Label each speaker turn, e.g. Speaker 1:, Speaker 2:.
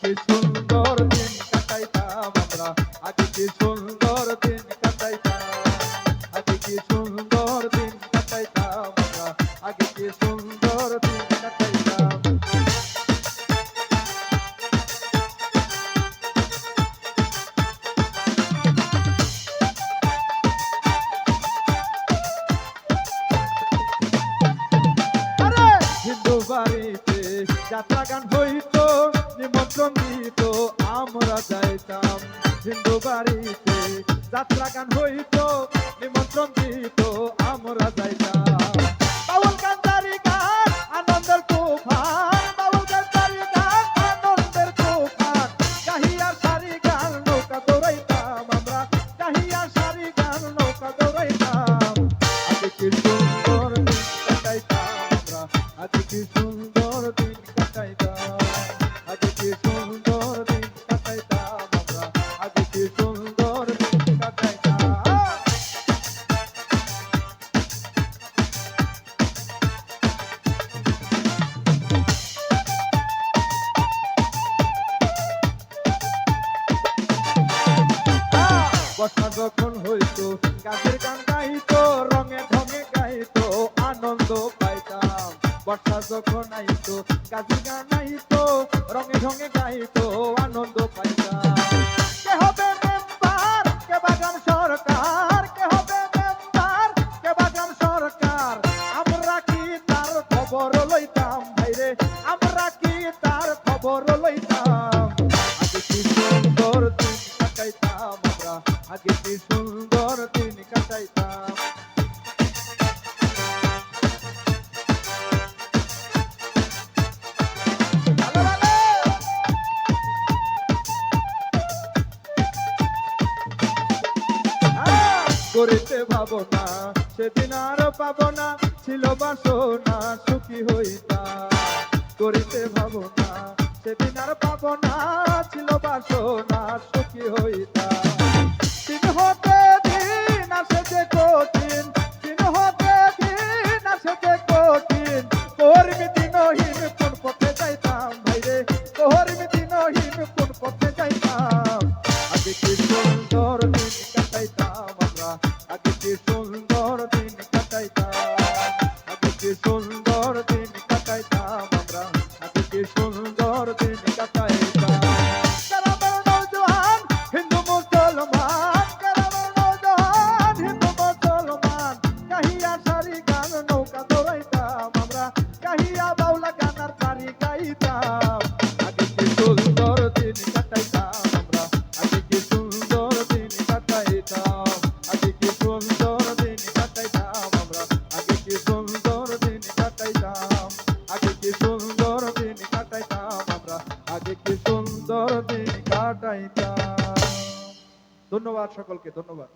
Speaker 1: কি সুন্দর দিন কাটাইতাম আমরা? আজ কি সুন্দর দিন কাটাইতাম? আজ কি সুন্দর দিন কাটাইতাম আমরা? আগে কি সুন্দর দিন কাটাইতাম? হিন্দু বাড়িতে যাত্রা গান হইত আমরা যাইতাম হিন্দু বাড়িতে। যাত্রা গান হইতো, নিমন্ত্রণ দিত, আমরা যাইতাম। বাউল কান্দারি গান, আনন্দের তুফান। বাউল কান্দারি গান, আনন্দের তুফান। গাহিয়া সারি গান, নৌকা দৌড়াইতাম আমরা। গাহিয়া সারি গান, নৌকা দৌড়াইতাম। আজ কি সুন্দর কাটাইতাম আমরা। আজ কি সুন্দর কাজের গান গাইতো, রঙে ঢঙে গাইতো, আনন্দ পাইতাম। বর্ষা যখন আইতো কাজের গান আইতো, রঙে ঢঙে গাইতো, আনন্দ পাইতাম। কে হবে মেম্বার কে বাগান সরকার? কে হবে মেম্বার কে বাগান সরকার? আমরা কি তার খবর লইতাম? ভাইরে, আমরা করিতে ভাবনা সেদিন আর পাবনা ছিল বাসনা, সুখী হইতা। করিতে ভাবনা সেদিন আর পাবনা ছিল বাসনা, সুখী হইতাম সুন্দর দিন কাটাইতাম। ধন্যবাদ সকলকে ধন্যবাদ।